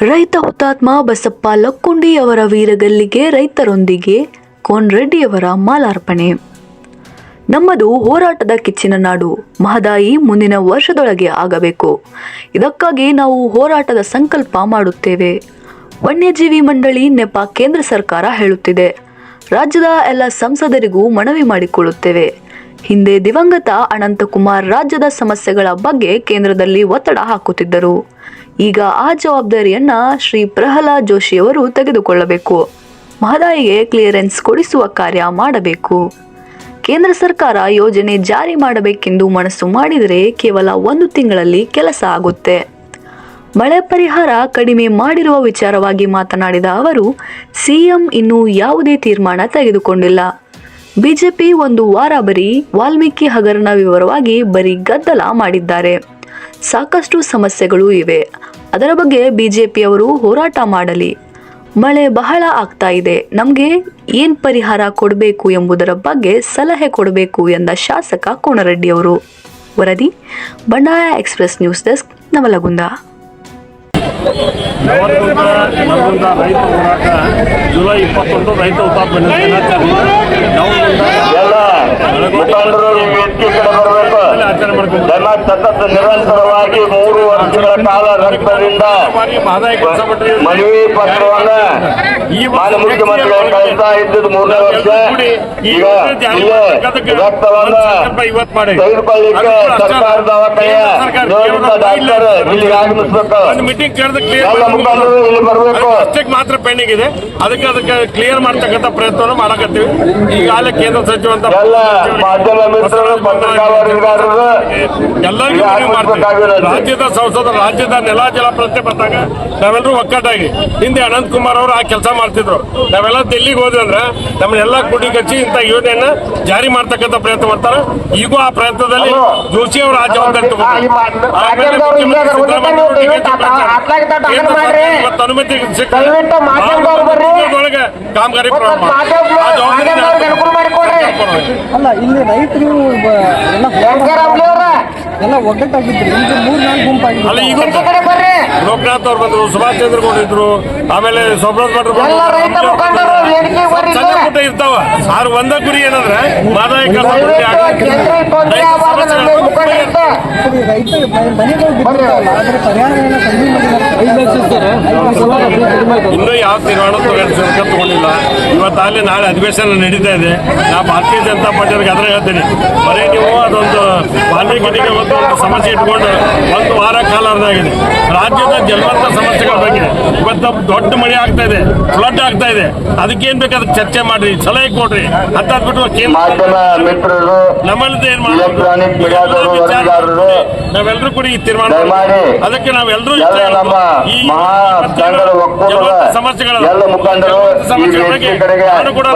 ರೈತ ಹುತಾತ್ಮ ಬಸಪ್ಪ ಲಕ್ಕುಂಡಿ ಅವರ ವೀರಗಲ್ಲಿಗೆ ರೈತರೊಂದಿಗೆ ಕೋನ್ರೆಡ್ಡಿಯವರ ಮಾಲಾರ್ಪಣೆ. ನಮ್ಮದು ಹೋರಾಟದ ಕಿಚ್ಚಿನ ನಾಡು. ಮಹದಾಯಿ ಮುಂದಿನ ವರ್ಷದೊಳಗೆ ಆಗಬೇಕು. ಇದಕ್ಕಾಗಿ ನಾವು ಹೋರಾಟದ ಸಂಕಲ್ಪ ಮಾಡುತ್ತೇವೆ. ವನ್ಯಜೀವಿ ಮಂಡಳಿ ನೆಪ ಕೇಂದ್ರ ಸರ್ಕಾರ ಹೇಳುತ್ತಿದೆ. ರಾಜ್ಯದ ಎಲ್ಲ ಸಂಸದರಿಗೂ ಮನವಿ ಮಾಡಿಕೊಳ್ಳುತ್ತೇವೆ. ಹಿಂದೆ ದಿವಂಗತ ಅನಂತಕುಮಾರ್ ರಾಜ್ಯದ ಸಮಸ್ಯೆಗಳ ಬಗ್ಗೆ ಕೇಂದ್ರದಲ್ಲಿ ಒತ್ತಡ ಹಾಕುತ್ತಿದ್ದರು. ಈಗ ಆ ಜವಾಬ್ದಾರಿಯನ್ನ ಶ್ರೀ ಪ್ರಹ್ಲಾದ್ ಜೋಶಿಯವರು ತೆಗೆದುಕೊಳ್ಳಬೇಕು. ಮಹದಾಯಿಗೆ ಕ್ಲಿಯರೆನ್ಸ್ ಕೊಡಿಸುವ ಕಾರ್ಯ ಮಾಡಬೇಕು. ಕೇಂದ್ರ ಸರ್ಕಾರ ಯೋಜನೆ ಜಾರಿ ಮಾಡಬೇಕೆಂದು ಮನಸ್ಸು ಮಾಡಿದರೆ ಕೇವಲ ಒಂದು ತಿಂಗಳಲ್ಲಿ ಕೆಲಸ ಆಗುತ್ತೆ. ಮಳೆ ಪರಿಹಾರ ಕಡಿಮೆ ಮಾಡಿರುವ ವಿಚಾರವಾಗಿ ಮಾತನಾಡಿದ ಅವರು, ಸಿಎಂ ಇನ್ನೂ ಯಾವುದೇ ತೀರ್ಮಾನ ತೆಗೆದುಕೊಂಡಿಲ್ಲ. ಬಿಜೆಪಿ ಒಂದು ವಾರ ಬರೀ ವಾಲ್ಮೀಕಿ ಹಗರಣ ವಿವರವಾಗಿ ಬರೀ ಗದ್ದಲ ಮಾಡಿದ್ದಾರೆ. ಸಾಕಷ್ಟು ಸಮಸ್ಯೆಗಳು ಇವೆ. ಅದರ ಬಗ್ಗೆ ಬಿಜೆಪಿಯವರು ಹೋರಾಟ ಮಾಡಲಿ. ಮಳೆ ಬಹಳ ಆಗ್ತಾ ಇದೆ. ನಮಗೆ ಏನು ಪರಿಹಾರ ಕೊಡಬೇಕು ಎಂಬುದರ ಬಗ್ಗೆ ಸಲಹೆ ಕೊಡಬೇಕು ಎಂದ ಶಾಸಕ ಕೋಣರೆಡ್ಡಿಯವರು ವರದಿ, ಬಂಡಾಯ express news desk, Navalgund. July ಇಪ್ಪತ್ತೊಂದು ರೈತ ಹುತಾತ್ಮ ನವರಗುಂದ ಎಲ್ಲ ಮುಖಂಡರು ಈ ವೇದಿಕೆ ಕಡೆ ಬರಬೇಕು ಜನ ಸತತ ನಿರಂತರವಾಗಿ ಮೂರು ವರ್ಷಗಳ ಕಾಲ ರಕ್ತದಿಂದ ಮನವಿ ಪತ್ರವನ್ನ ಮಾನ್ಯ ಮುಖ್ಯಮಂತ್ರಿಗಳು ಕಳಿಸ್ತಾ ಇದ್ದಿದ್ದು ಮೂರನೇ ವರ್ಷ. ಈಗ ಇಲ್ಲೇ ರಕ್ತವನ್ನ ತೆಗೆದುಕೊಳ್ಳಿಕ್ಕೆ ಸರ್ಕಾರದ ಅವಕಾಶ ನಿಯೋಜಿತ ಡಾಕ್ಟರ್ ಇಲ್ಲಿಗೆ ಆಗಮಿಸಬೇಕು. ಮೀಟಿಂಗ್ ಎಲ್ಲ ಮುಖಂಡರು ಇಲ್ಲಿ ಬರಬೇಕು. ಅಷ್ಟಕ್ಕೆ ಮಾತ್ರ ಪೆಂಡಿಂಗ್ ಇದೆ. ಅದಕ್ಕೆ ಅದಕ್ಕೆ ಕ್ಲಿಯರ್ ಮಾಡ್ತಕ್ಕಂಥ ಪ್ರಯತ್ನವನ್ನು ಮಾಡಕತ್ತೀವಿ. ಈಗಾಗಲೇ ಕೇಂದ್ರ ಸಚಿವಂತ ಎಲ್ಲ ಮಾಧ್ಯಮ ಮಿತ್ರರು ಪತ್ರಿಕಾ ಎಲ್ಲರಿಗೂ ರಾಜ್ಯದ ಸಂಸದ ರಾಜ್ಯದ ನೆಲ ಜಲ ಪ್ರಶ್ನೆ ಬಂದಾಗ ನಾವೆಲ್ಲರೂ ಒಕ್ಕಟ್ಟಾಗಿ ಹಿಂದೆ ಅನಂತ್ ಕುಮಾರ್ ಅವರು ಆ ಕೆಲಸ ಮಾಡ್ತಿದ್ರು. ನಾವೆಲ್ಲ ಡೆಲ್ಲಿಗೆ ಹೋದ್ವಿ ಅಂದ್ರೆ ನಮ್ಮನ್ನೆಲ್ಲ ಕುಡಿಗಚ್ಚಿ ಇಂಥ ಯೋಜನೆಯನ್ನ ಜಾರಿ ಮಾಡ್ತಕ್ಕಂಥ ಪ್ರಯತ್ನ ಮಾಡ್ತಾರೆ. ಈಗೂ ಆ ಪ್ರಯತ್ನದಲ್ಲಿ ಜೋಶಿ ಅವರು ಆ ಜವಾಬ್ದಾರಿ ಅನುಮತಿ ಕಾಮಗಾರಿ. ಅಲ್ಲ ಇಲ್ಲಿ ರೈತರು ಎಲ್ಲ ಎಲ್ಲ ಒಗ್ಗಟ್ಟಾಗಿದ್ರು. ಈಗ ಮೂರ್ ನಾಲ್ಕು ಗುಂಪಾಗಿದ್ರು ಲೋಕನಾಥ್ ಅವ್ರು ಬಂದ್ರು ಸುಭಾಷ್ ಚಂದ್ರ ಬೋಸ್ ಇದ್ರು ಆಮೇಲೆ ಸೋಮನಾಥ್ ಭಟ್ರು ಸಣ್ಣ ಪುಟ್ಟ ಇರ್ತಾವ. ಆದ್ರೆ ಒಂದ ಗುರಿ ಏನಂದ್ರೆ ಮಾದಾಯ ಕೆಲಸ ಇನ್ನೂ ಯಾವ ತೀರ್ಮಾನ ತಗೊಂಡಿಲ್ಲ. ಇವತ್ತಾಗಲೇ ನಾಳೆ ಅಧಿವೇಶನ ನಡೀತಾ ಇದೆ. ನಾ ಭಾರತೀಯ ಜನತಾ ಪಾರ್ಟಿಯವ್ರಿಗೆ ಅದ್ರ ಹೇಳ್ತೀನಿ. ಬರೀ ನೀವು ಅದೊಂದು ಬಾಲ್ಯ ಒಂದು ಒಂದು ಸಮಸ್ಯೆ ಇಟ್ಕೊಂಡು ಒಂದು ವಾರ ಕಾಲ ಅರ್ಧಾಗಿದೆ ರಾಜ್ಯದ ಜಲವಂತ ಸಮಸ್ಯೆಗಳ ಬಗ್ಗೆ. ಇವತ್ತು ದೊಡ್ಡ ಮಳೆ ಆಗ್ತಾ ಇದೆ ಫ್ಲಡ್ ಆಗ್ತಾ ಇದೆ. ಅದಕ್ಕೇನ್ ಬೇಕಾದ್ರೆ ಚರ್ಚೆ ಮಾಡ್ರಿ ಸಲಹೆ ಕೊಡ್ರಿ. ಹತ್ತಾದ್ಬಿಟ್ಟು ನಮ್ಮಲ್ಲಿ ಏನ್ ನಾವೆಲ್ಲರೂ ಕೂಡ ಈ ತೀರ್ಮಾನ ಅದಕ್ಕೆ ನಾವೆಲ್ಲರೂ ಈ ಒಕ್ಕೂಟದ ಸಮಸ್ಯೆಗಳ ಬಗ್ಗೆ ನಾನು ಕೂಡ